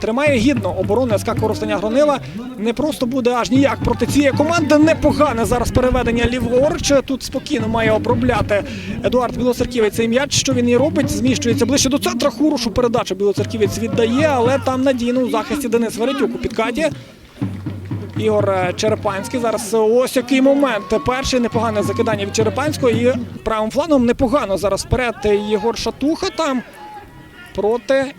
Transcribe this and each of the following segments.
Тримає гідно оборону СК Коростеня Гронила. Не просто буде аж ніяк проти цієї команди. Непогане зараз переведення ліворуч. Тут спокійно має обробляти Едуард Білоцерківець цей м'яч. Що він і робить? Зміщується ближче до центра. Хорошу передачу Білоцерківець віддає, але там надійно у захисті Денис Веретюк у підкаті. Ігор Черепанський. Зараз ось який момент. Перший непогане закидання від Черепанського. І правим флангом непогано зараз вперед Єгор Шатуха там проти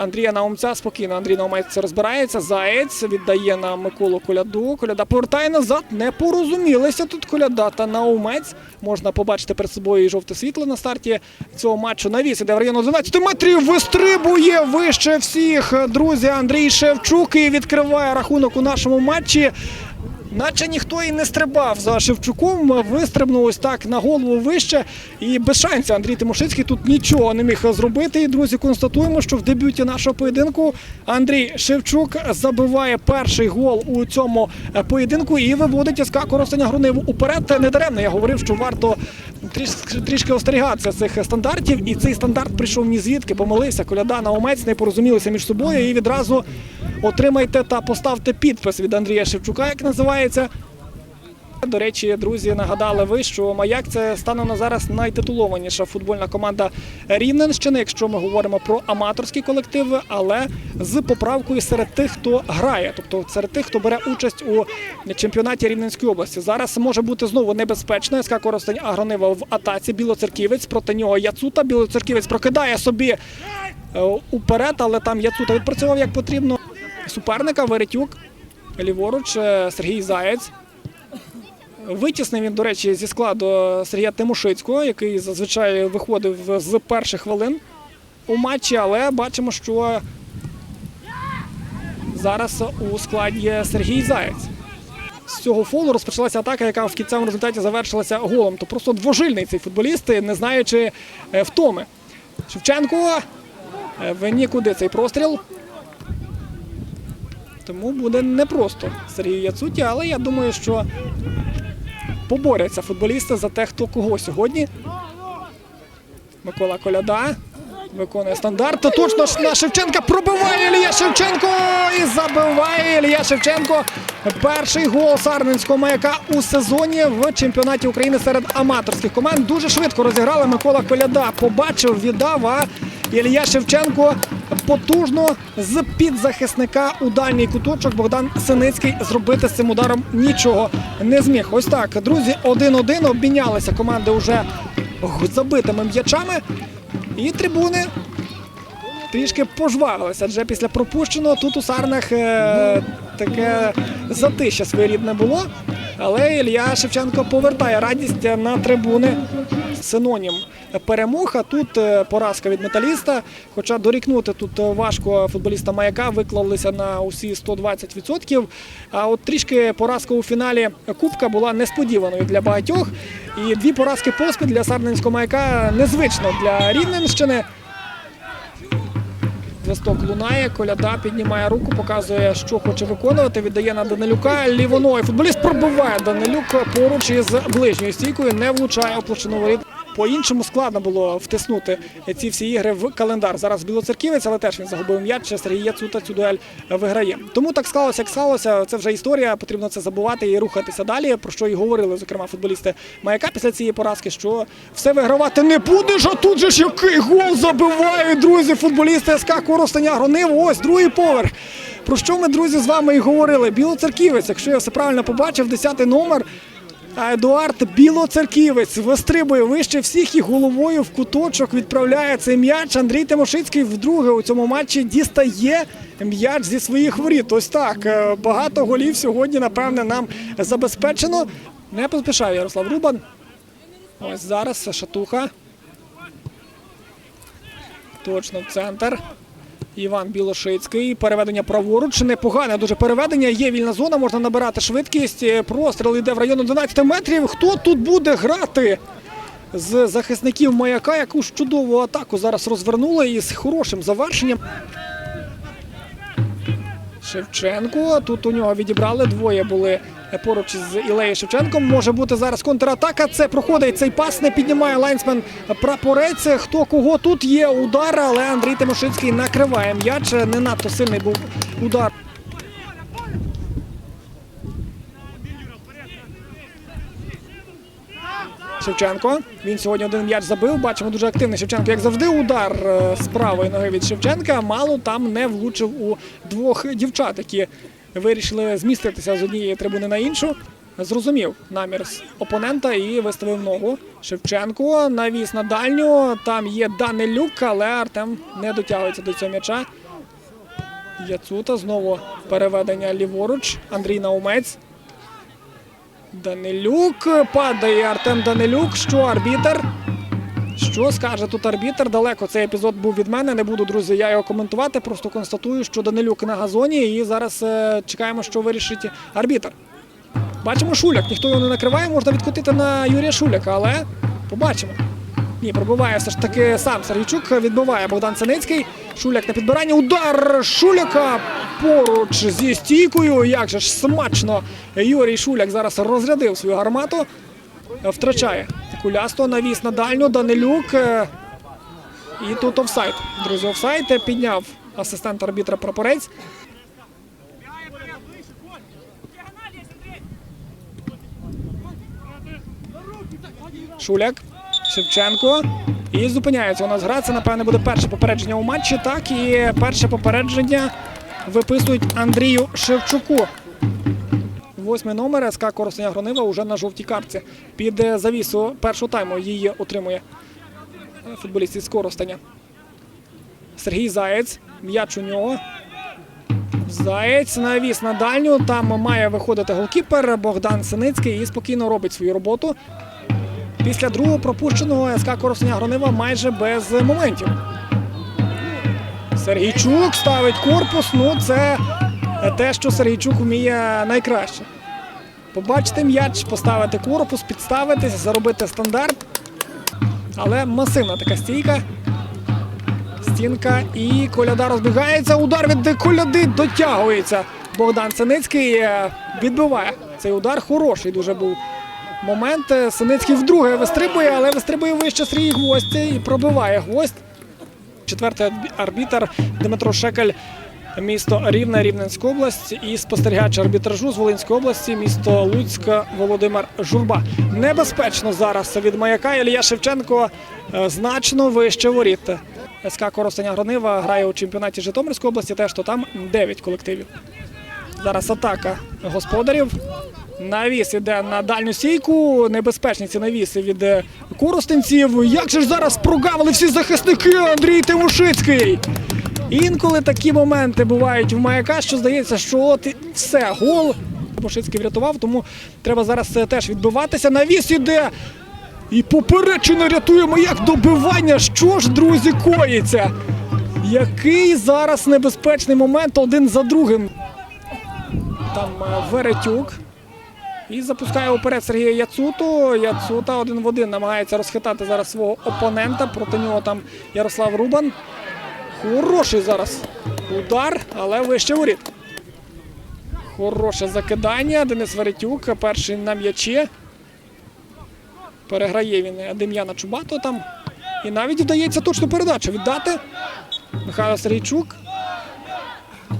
Андрія Наумця. Спокійно Андрій Наумець розбирається. Заєць віддає на Миколу Коляду. Коляда повертає назад. Не порозумілися тут Коляда та Наумець. Можна побачити перед собою і жовте світло на старті цього матчу. Навіс іде в район 11 метрів. Вистрибує вище всіх. Друзі, Андрій Шевчук і відкриває рахунок у нашому матчі. Наче ніхто і не стрибав за Шевчуком, вистрибнув ось так на голову вище. І без шансів Андрій Тимошицький тут нічого не міг зробити. І друзі, констатуємо, що в дебюті нашого поєдинку Андрій Шевчук забиває перший гол у цьому поєдинку і виводить СК Коростеня Груниву уперед. Недаремно я говорив, що варто трішки, трішки остерігатися цих стандартів. І цей стандарт прийшов ні звідки. Помилився Коляда на омець не порозумілися між собою. І відразу отримайте та поставте підпис від Андрія Шевчука, як називається. До речі, друзі, нагадали ви, що Маяк це станом на зараз найтитулованіша футбольна команда Рівненщини, якщо ми говоримо про аматорські колективи, але з поправкою серед тих, хто грає, тобто серед тих, хто бере участь у чемпіонаті Рівненської області. Зараз може бути знову небезпечно. СК Коростень Агронива в атаці. Білоцерківець проти нього Яцута. Білоцерківець прокидає собі е, уперед, але там Яцута відпрацював як потрібно. Суперника Веретюк. Ліворуч е, Сергій Заєць. Витіснив він, до речі, зі складу Сергія Тимошицького, який зазвичай виходив з перших хвилин у матчі, але бачимо, що зараз у складі Сергій Заєць. З цього фолу розпочалася атака, яка в кінцевому результаті завершилася голом. То просто двожильний цей футболіст, не знаючи е, втоми. Шевченко е, в нікуди цей простріл. Тому буде непросто Сергію Яцуті, але я думаю, що поборються футболісти за те, хто кого сьогодні. Микола Коляда виконує стандарт. Точно на Шевченка пробиває Ілія Шевченко і забиває Ілія Шевченко. Перший гол Сарненського маяка у сезоні в чемпіонаті України серед аматорських команд. Дуже швидко розіграли Микола Коляда. Побачив, віддав. А Ілія Шевченко потужно з підзахисника у дальній куточок. Богдан Синицький зробити з цим ударом нічого не зміг. Ось так, друзі, 1-1 обмінялися команди вже забитими м'ячами. І трибуни трішки пожвавилися. Адже після пропущеного тут у Сарнах е, таке затища своєрідне було. Але Ілля Шевченко повертає радість на трибуни. Синонім перемог, а тут е, поразка від металіста. Хоча дорікнути тут важко футболіста маяка виклалися на усі 120%. А от трішки поразка у фіналі Кубка була несподіваною для багатьох. І дві поразки поспіль для Сарненського маяка незвично для Рівненщини. Свисток лунає, коляда піднімає руку, показує, що хоче виконувати. Віддає на Данилюка. Лівоною футболіст пробиває Данилюк поруч із ближньою стійкою, не влучає у воріт. По-іншому складно було втиснути ці всі ігри в календар. Зараз білоцерківець, але теж він загубив м'яч. Сергій Яцута цю дуель виграє. Тому так склалося, як склалося. Це вже історія. Потрібно це забувати і рухатися далі. Про що і говорили, зокрема, футболісти маяка після цієї поразки, що все вигравати не будеш. А тут же ж який гол забивають, друзі, футболісти СК Коростеня Гронив. Ось другий поверх. Про що ми, друзі, з вами і говорили? Білоцерківець, якщо я все правильно побачив, 10 номер. А Едуард Білоцерківець вистрибує вище всіх і головою в куточок відправляє цей м'яч. Андрій Тимошицький вдруге у цьому матчі дістає м'яч зі своїх воріт. Ось так. е, Багато голів сьогодні, напевне, нам забезпечено. Не поспішає Ярослав Рубан. Ось зараз Шатуха. Точно в центр. Іван Білошицький. Переведення праворуч. Непогане дуже переведення. Є вільна зона, можна набирати швидкість. Е, Простріл йде в район 11 метрів. Хто тут буде грати? З захисників маяка якусь чудову атаку зараз розвернули і з хорошим завершенням. Шевченко. Тут у нього відібрали двоє були поруч із Ілеєю Шевченком. Може бути зараз контратака. Це проходить цей пас, не піднімає лайнсмен прапорець. Хто кого тут є удар, але Андрій Тимошицький накриває м'яч. Не надто сильний був удар. Шевченко. Він сьогодні один м'яч забив. Бачимо дуже активний Шевченко. Як завжди, удар е, з правої ноги від Шевченка. Мало там не влучив у двох дівчат, які вирішили зміститися з однієї трибуни на іншу. Зрозумів намір опонента і виставив ногу. Шевченко навіс на дальню. Там є Данилюк, але Артем не дотягується до цього м'яча. Яцута знову переведення ліворуч. Андрій Наумець. Данилюк падає Артем Данилюк. Що арбітер? Що скаже тут арбітер? Далеко цей епізод був від мене. Не буду, друзі, я його коментувати. Просто констатую, що Данилюк на газоні, і зараз е, чекаємо, що вирішить арбітер. Бачимо Шуляк. Ніхто його не накриває, можна відкотити на Юрія Шуляка, але побачимо. Ні, пробиває все ж таки сам Сергійчук. Відбиває Богдан Синицький. Шуляк на підбиранні. Удар Шуляка поруч зі стійкою. Як же ж смачно Юрій Шуляк зараз розрядив свою гармату. Втрачає кулясто, навіс на дальню. Данилюк. е, І тут офсайд. Друзі, офсайд підняв асистент арбітра прапорець. Шуляк, Шевченко. І зупиняється у нас гра. Це, напевне, буде перше попередження у матчі. Так, і перше попередження виписують Андрію Шевчуку. Восьмий номер СК Коростеня Гронива уже на жовтій картці. Під е, завісу першого тайму її отримує футболіст із Коростеня. Сергій Заєць. М'яч у нього. Заєць навіс на дальню. Там має виходити голкіпер Богдан Синицький і спокійно робить свою роботу. Після другого пропущеного СК Коростеня Гронива майже без моментів. Сергійчук ставить корпус. Ну, це те, що Сергійчук вміє найкраще. Побачити м'яч, поставити корпус, підставитись, заробити стандарт. Але масивна така стійка. Стінка і коляда розбігається. Удар від коляди дотягується. Богдан Синицький е, відбиває цей удар. Хороший дуже був момент. Е, Синицький вдруге вистрибує, але вистрибує вище Сергій Гвоздь і пробиває гвоздь. Четвертий арбі- арбітр Дмитро Шекель, місто Рівне, Рівненська область і спостерігач арбітражу з Волинської області, місто Луцька Володимир Журба. Небезпечно зараз від маяка Ілія Шевченко е, значно вище воріт. СК Коростеня Гронива грає у чемпіонаті Житомирської області, теж то там 9 колективів. Зараз атака господарів. Навіс іде на дальню стійку. Небезпечні ці навіси від е, коростенців. Як же ж зараз прогавили всі захисники Андрій Тимошицький? Інколи такі моменти бувають в маяка, що здається, що от все, гол. Тимошицький врятував, тому треба зараз теж відбиватися. Навіс іде. І поперечина рятує маяк добивання. Що ж, друзі, коїться? Який зараз небезпечний момент один за другим. Там е, Веретюк. І запускає уперед Сергія Яцуту. Яцута один в один намагається розхитати зараз свого опонента. Проти нього там Ярослав Рубан. Хороший зараз удар, але вище воріт. Хороше закидання. Денис Веретюк, перший на м'ячі. Переграє він Дем'яна Чубато там. І навіть вдається точну передачу віддати. Михайло Сергійчук.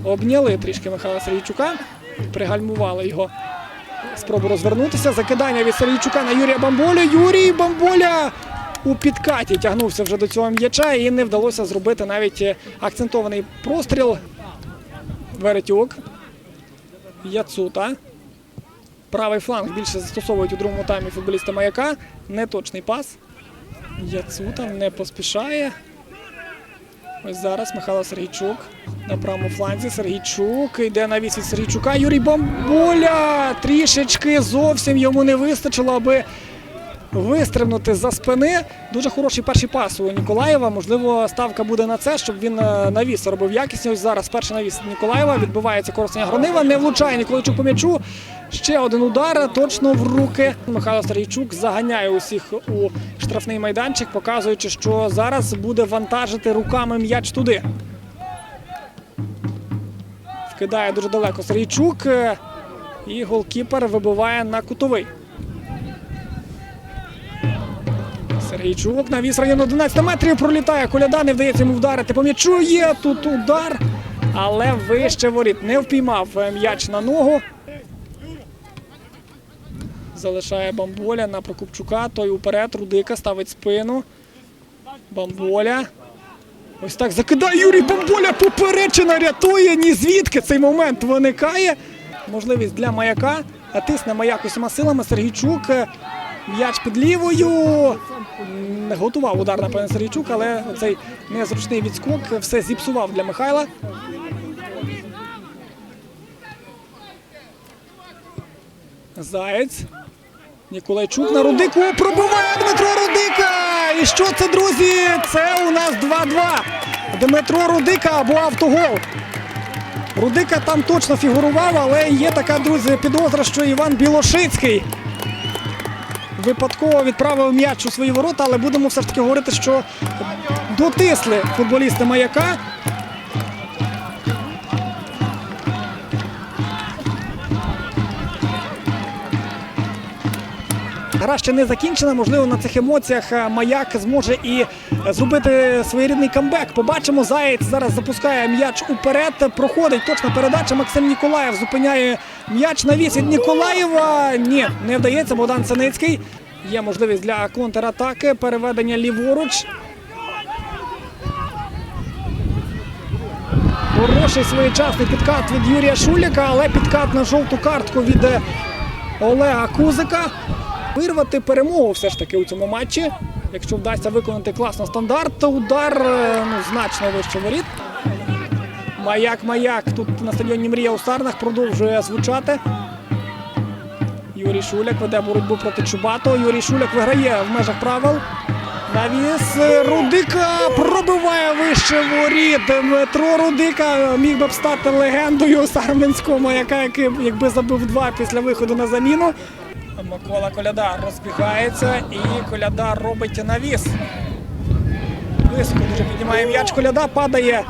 Обняли трішки Михайла Сергійчука. Пригальмували його спробу розвернутися. Закидання від Сергійчука на Юрія Бамболю. Юрій Бамболя у підкаті тягнувся вже до цього м'яча і не вдалося зробити навіть е, акцентований простріл. Веретюк. Яцута. Правий фланг більше застосовують у другому таймі футболіста Маяка. Неточний пас. Яцута не поспішає. Ось зараз Михайло Сергійчук на правому фланзі. Сергійчук йде на від Сергійчука. Юрій Бамбуля трішечки зовсім йому не вистачило, аби вистрибнути за спини. Дуже хороший перший пас у Ніколаєва. Можливо, ставка буде на це, щоб він е, навіс робив якісно. Ось зараз перший навіс Ніколаєва. Відбивається Коростеня Гронива. Не влучає Ніколайчук по м'ячу. Ще один удар точно в руки. Михайло Сергійчук заганяє усіх у штрафний майданчик, показуючи, що зараз буде вантажити руками м'яч туди. Вкидає дуже далеко Сергійчук. Е, І голкіпер вибиває на кутовий. Сергійчук навіс район 11 метрів пролітає. Коляда не вдається йому вдарити. По м'ячу є тут удар, але вище воріт. Не впіймав е, м'яч на ногу. Залишає Бамболя на Прокопчука. Той уперед. Рудика ставить спину. Бамболя. Ось так закидає Юрій Бамболя. Поперечина рятує. Ні звідки цей момент виникає. Можливість для маяка. Тисне маяк усіма силами. Сергійчук. М'яч під лівою. Готував удар, напевно, Сергійчук, але цей незручний відскок все зіпсував для Михайла. Заєць. Ніколайчук на Рудику пробиває Дмитро Рудика. І що це, друзі? Це у нас 2-2. Дмитро Рудика або автогол. Рудика там точно фігурував, але є така, друзі, підозра, що Іван Білошицький випадково відправив м'яч у свої ворота, але будемо все ж таки говорити, що дотисли футболісти маяка. Гра ще не закінчена. Можливо, на цих емоціях е, маяк зможе і зробити своєрідний камбек. Побачимо, Заєць зараз запускає м'яч уперед. Проходить точна передача. Максим Ніколаєв зупиняє м'яч навіс від Ніколаєва. Ні, не вдається. Богдан Синицький. Є можливість для контратаки. Переведення ліворуч. Хороший своєчасний підкат від Юрія Шуляка, але підкат на жовту картку від е, Олега Кузика. Вирвати перемогу все ж таки у цьому матчі. Якщо вдасться виконати класно стандарт, то удар е, ну, значно вище воріт. Маяк-маяк тут на стадіоні Мрія у Сарнах продовжує звучати. Юрій Шуляк веде боротьбу проти Чубато. Юрій Шуляк виграє в межах правил. Навіс е, Рудика пробиває вище воріт. Дмитро Рудика міг би б стати легендою сарменського маяка, який якби забив два після виходу на заміну. Микола Коляда розбігається і Коляда робить навіс. Високо дуже піднімає м'яч Коляда, падає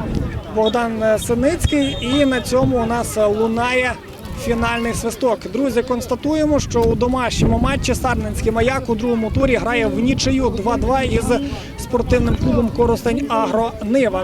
Богдан е, Синицький, і на цьому у нас е, лунає фінальний свисток. Друзі, констатуємо, що у домашньому матчі Сарненський маяк у другому турі грає в нічию 2-2 із спортивним клубом Коростень Агро Нива.